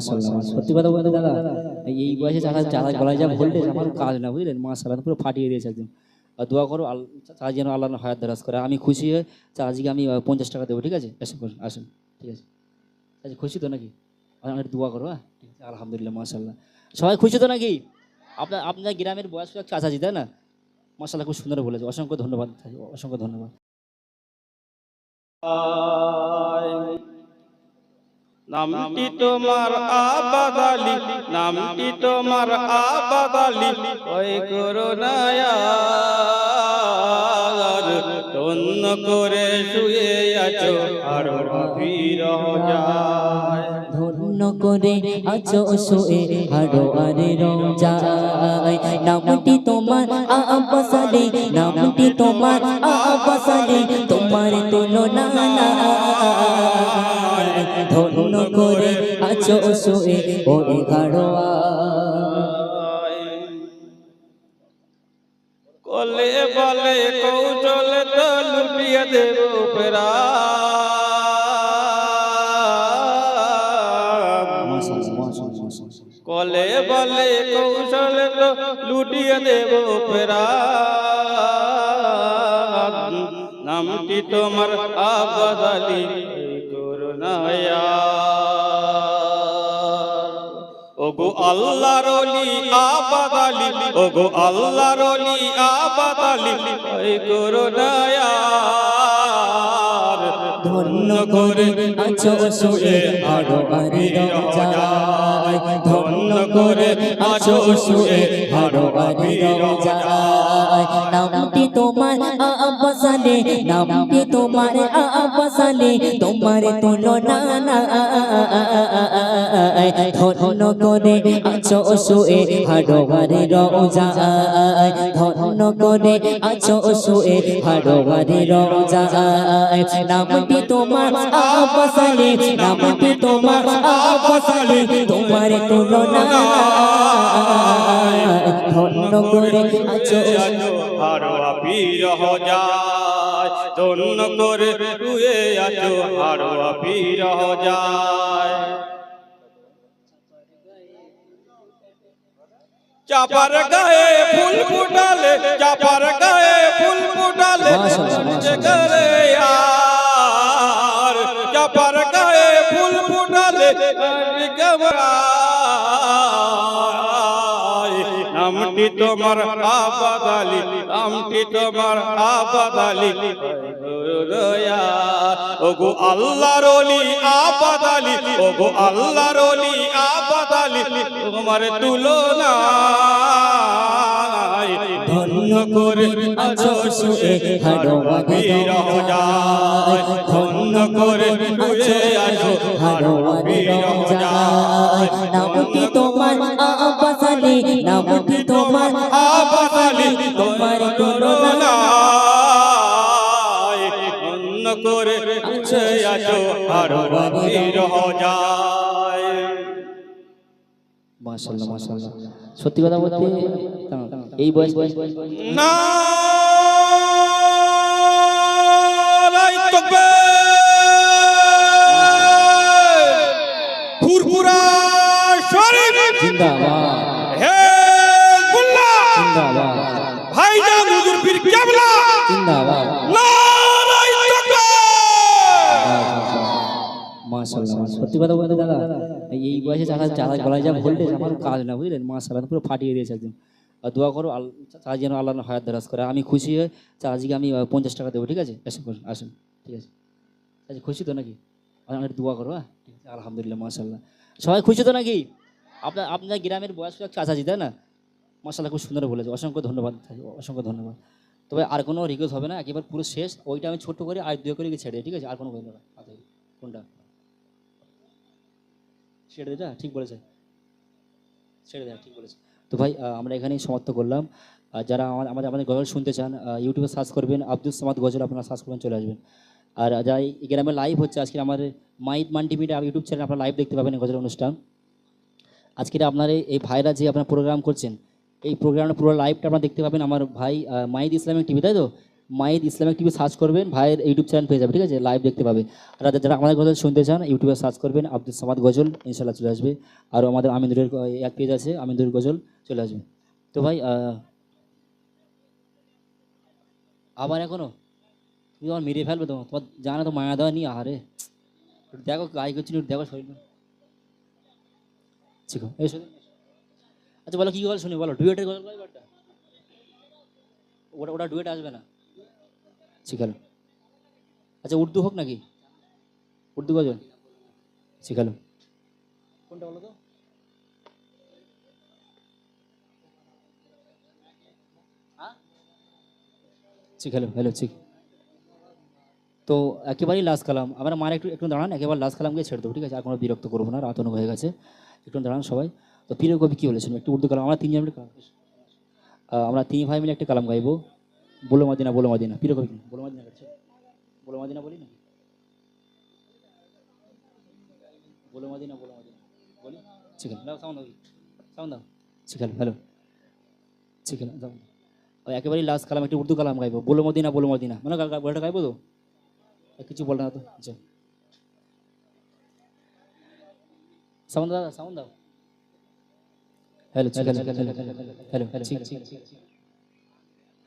সত্যি কথা বলতে দাদা এই বয়সে গলায় যা ভোল্টেজ আমার কাজ না বুঝলেন? মাশাল্লাহ পুরো ফাটিয়ে দিয়েছে একদম। আর দোয়া করো আল- চাচা যেন আল্লাহ হায়াত দারাজ করে। আমি খুশি হয়ে চাচাজিকে আমি পঞ্চাশ টাকা দেবো ঠিক আছে? এসে করুন আসুন ঠিক আছে? আচ্ছা খুশি তো নাকি? আমার দোয়া করো হ্যাঁ? ঠিক আছে আলহামদুলিল্লাহ মাশাল্লাহ সবাই খুশি তো নাকি? আপনার আপনার গ্রামের বয়স্ক চাচাজি তাই না? মাশাল্লাহ খুব সুন্দর বলেছে। অসংখ্য ধন্যবাদ অসংখ্য ধন্যবাদ। নামটি তোমার আবাদালি নামটি তোমার আবাদালি ওই করুণায়ার তন্ন করে শুয়ে আছো, আর গভীর যায় করে আছো, শুয়ে হাড়ো আরে রোজায়। নামটি তোমার আবাসালে নামটি তোমার আবাসালে তোমার তুলনা করে আছো শুয়ে ওরে হাড়োয়া কলে বলে মাশাল্লাহ মাশাল্লাহ মাশাল্লাহ কলে বলে কৌশল লুটিয়ে দেব ফেরা নামটি তোমার আবাদালি করুণায়া। ওগো আল্লাহ রলি আবাদালি ওগো আল্লাহ রলি আবাদালি ওই করুণায়া ধন্য করে আছো শুয়ে আরে রোজায় ধন্য করে আছো শুয়ে আরে রোজায় নামটি তোমার আবাসালে নামটি তোমার আবাসালে তোমার তুলনা নাই ধন্য করে আছো শুয়ে হাড়ো আরে রোজায় ধন্য করে আছো শুয়ে হাড়ো আরে রোজায় নামটি তোমার আবাসালে? নামটি তোমার আবাসালে? তোমার তুলনা। ধন্য করে আছো পীর ধন্য করে রুয়ে আছো আরও পীর যায়। চাপার গায়ে ফুল ফুটালে চাপার গায়ে ফুল ফুটালে মাশাআল্লাহ, নামটি তোমার আবাদালি নামটি তোমার আবাদালি। ওগো আল্লাহ রলি আবাদালি, ওগো আল্লাহ রলি আবাদালি, তোমার তুলনা ধন্য করে আছো শুয়ে হাড়ো আরে রোজায় ধন্য করে আছো আছো হাড়ো আরে রোজায় নামটি তোমার মাশাল্লাহ মাশাল্লাহ সত্যি কথা বলতে এই বয়স বয়স সত্যি কথা বলতে দাদা এই বয়সে আমার কাজ না বুঝলেন? পুরো ফাটিয়ে আর দোয়া করো যেন আল্লাহ করে। আমি খুশি হয়ে চাচাজিকে আমি পঞ্চাশ টাকা দেবো ঠিক আছে? এসে করুন আসুন ঠিক আছে? আচ্ছা খুশি তো নাকি? আমার দোয়া করো হ্যাঁ আলহামদুলিল্লাহ মাশাল্লাহ সবাই খুশি তো নাকি? আপনার আপনার গ্রামের বয়স্ক চাচাজি তাই না? মাশাল্লাহ খুব সুন্দর বলেছে। অসংখ্য ধন্যবাদ অসংখ্য ধন্যবাদ। তবে আর কোনো রিকোয়েস্ট হবে না একেবারে পুরো শেষ। ওইটা আমি ছোট্ট করে আর দুই করে ছেড়ে ঠিক আছে? আর কোনো আচ্ছা, কোনটা? ছেড়ে দেটা ঠিক বলেছে। ছেড়ে দেয় ঠিক বলেছে। তো ভাই আমরা এখানেই সমাপ্ত করলাম। যারা আমাদের আমাদের গজল শুনতে চান ইউটিউবে সার্চ করবেন আব্দুল সামাদ গজল, আপনারা সার্চ করবেন, চলে আসবেন। আর যারা এই গ্রামে লাইভ হচ্ছে, আজকে আমাদের মাইট মাল্টিমিডিয়া ইউটিউব চ্যানেল আপনারা লাইভ দেখতে পাবেন গজল অনুষ্ঠান। আজকের আপনার এই- ভাইরা যে আপনার প্রোগ্রাম করছেন, এই প্রোগ্রামের পুরো লাইভটা আপনারা দেখতে পাবেন আমার ভাই মাইদ ইসলামিক টিভি তাই তো? মায়ের ইসলামিক টিভি সার্চ করবেন, ভাইয়ের ইউটিউব চ্যানেল পেয়ে যাবে, ঠিক আছে? লাইভ দেখতে পাবে। আর যারা আমাদের গজল শুনতে চান ইউটিউবে সার্চ করবেন, আব্দুল সামাদ গজল ইনশাল্লাহ চলে আসবে। আর আমাদের আমিনুরের এক পেজ আছে আমিনুরের গজল, চলে আসবে। তো ভাই আবার এখনও? তুমি তোমার মেরে ফেলবে তোমার তোমার জানা তো মায়া দেওয়া নিয়ে আহারে। দেখো গায়ে করছিল দেখো শরীর। ঠিক আছে। আচ্ছা বলো কি গল্প শুনি, বলো ডুয়েটের গাইবো ওটা ওটা ডুয়েট আসবে না। শিখালো। আচ্ছা উর্দু হোক নাকি? উর্দু গজল শিখালো। কোনটা বলো তো? শিখালো হ্যালো ঠিক তো একেবারেই লাস্ট কালাম। আমরা মার একটু একটু দাঁড়ান একেবারে লাস্ট কালামকে ছেড়ে দেবো ঠিক আছে? আর কোনো বিরক্ত করব না রাত হয়ে গেছে। একটু দাঁড়ান সবাই। তো প্রিয় কবি কী বলেছেন? একটু উর্দু কালাম। আমরা তিনজন আমরা তিন ভাই মিলে একটা কালাম গাইবো। বলো মাদিনা বলো মাদিনা প্রিয় কবি কি? বলো মাদিনা গাচ্ছে বলো মাদিনা বলি না বলো মাদিনা বলো মাদিনা বলি ঠিক আছে দাও সাউন্ড দাও সাউন্ড দাও ঠিক আছে হ্যালো ঠিক আছে দাও ওই একেবারেই লাস্ট কালাম একটু উর্দু কালাম গাইবো বলো মদিনা বলো মদিনা মানে গা- গাইবো তো কিছু বল না তো আচ্ছা সাউন্ড দাও সাউন্ড দাও হ্যালো হ্যালো হ্যালো হ্যালো ঠিক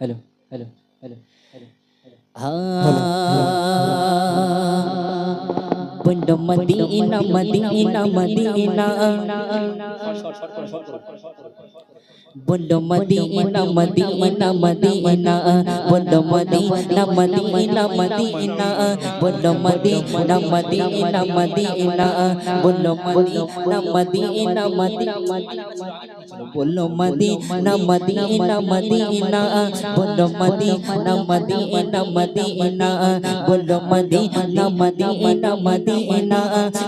হ্যালো হ্যালো হ্যালো হ্যালো বন্ড মদিনা মদিনা মদিনা বন্ড মদিনা মদিনা মদিনা বন্ড মদিনা মদিনা মদিনা বন্ড মদিনা মদিনা মদিনা বন্ড মদিনা মদিনা মদিনা বলো মদিনা মদিনা মদিনা বলো মদিনা মদিনা মদিনা বলো মদিনা মদিনা মদিনা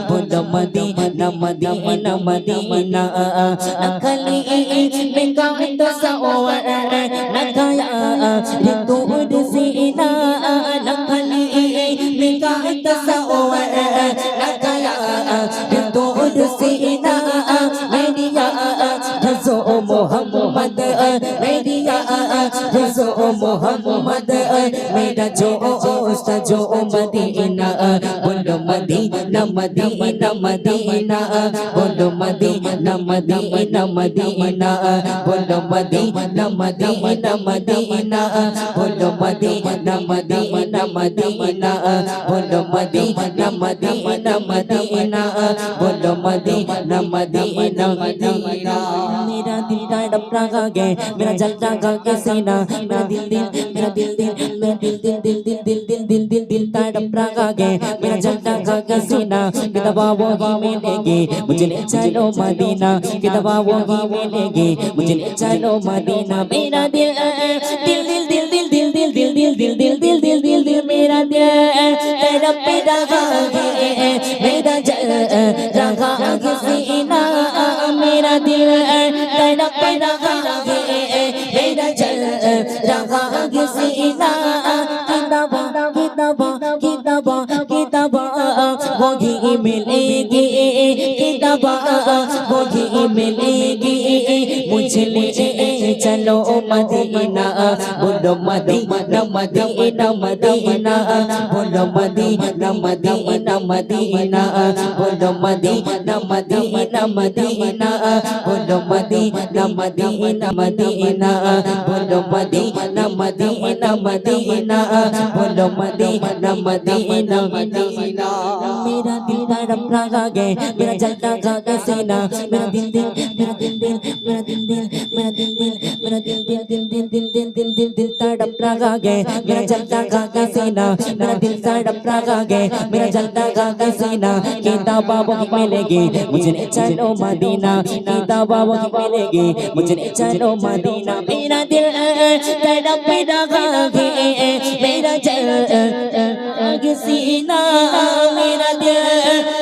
বলো মদিনা মদিনা মদিনা আখলি মেকা তো সাওয়া নখায়া রিতু উদসিনা আখলি মেকা তো সাওয়া গো মোহাম্মদ মেরা জো ওস্তা জো মদিনা বলো মদিনা মদিনা মদিনা বলো মদিনা মদিনা মদিনা বলো মদিনা মদিনা মদিনা বলো মদিনা মদিনা মদিনা বলো মদিনা মদিনা মদিনা বলো মদিনা মদিনা মদিনা तड़प रहा है मेरा जल रहा है सीना मेरा दिल दिल मेरा दिल दिल मेरा दिल दिल दिल दिल दिल दिल दिल दिल दिल तड़प रहा है मेरा जल रहा है सीना किताबा वो ही मिलेगी मुझे ले चलो मदीना किताबा वो ही मिलेगी मुझे ले चलो मदीना मेरा दिल दिल दिल दिल दिल दिल दिल दिल दिल दिल दिल दिल दिल दिल दिल मेरा दिल तड़प रहा है গীতা কিতাব কিতাব কিতাব কিতাব বহি মিলেগি কিতাব বহি মিলেগি মুঝে চলো মদিনা, বলো মদিনা মদিনা মদিনা, বলো মদিনা মদিনা মদিনা, বলো মদিনা মদিনা মদিনা, বলো মদিনা মদিনা মদিনা বলো মদিনা মদিনা মদিনা বলো মদিনা মদিনা মদিনা मेरा दिल तड़प रहा है मेरा जलता जागा सेना मेरा दिल दिल मेरा दिल दिल मेरा दिल दिल मेरा दिल दिल मेरा दिल दिल गागे मेरा जलता गागा सीना मेरा दिल तड़पना गागे मेरा जलता गागा सीना गीता बाबू की मिलेगी मुझे चलो मदीना गीता बाबू की मिलेगी मुझे चलो मदीना मेरा दिल तड़पना गागे मेरा जल सीना मेरा दिल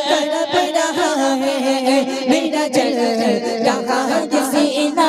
तड़प रहा है मेरा जल रहा सीना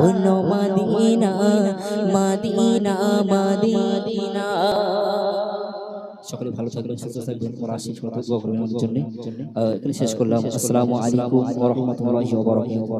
বলো মাদিনা মাদিনা মাদিনা সকলে ভালো থাকবেন সুস্থ থাকবেন ওরা আশিস মতো জন্য। এখানে শেষ করলাম। আসসালামু আলাইকুম ওয়া রাহমাতুল্লাহি ওয়া বারাকাতুহু।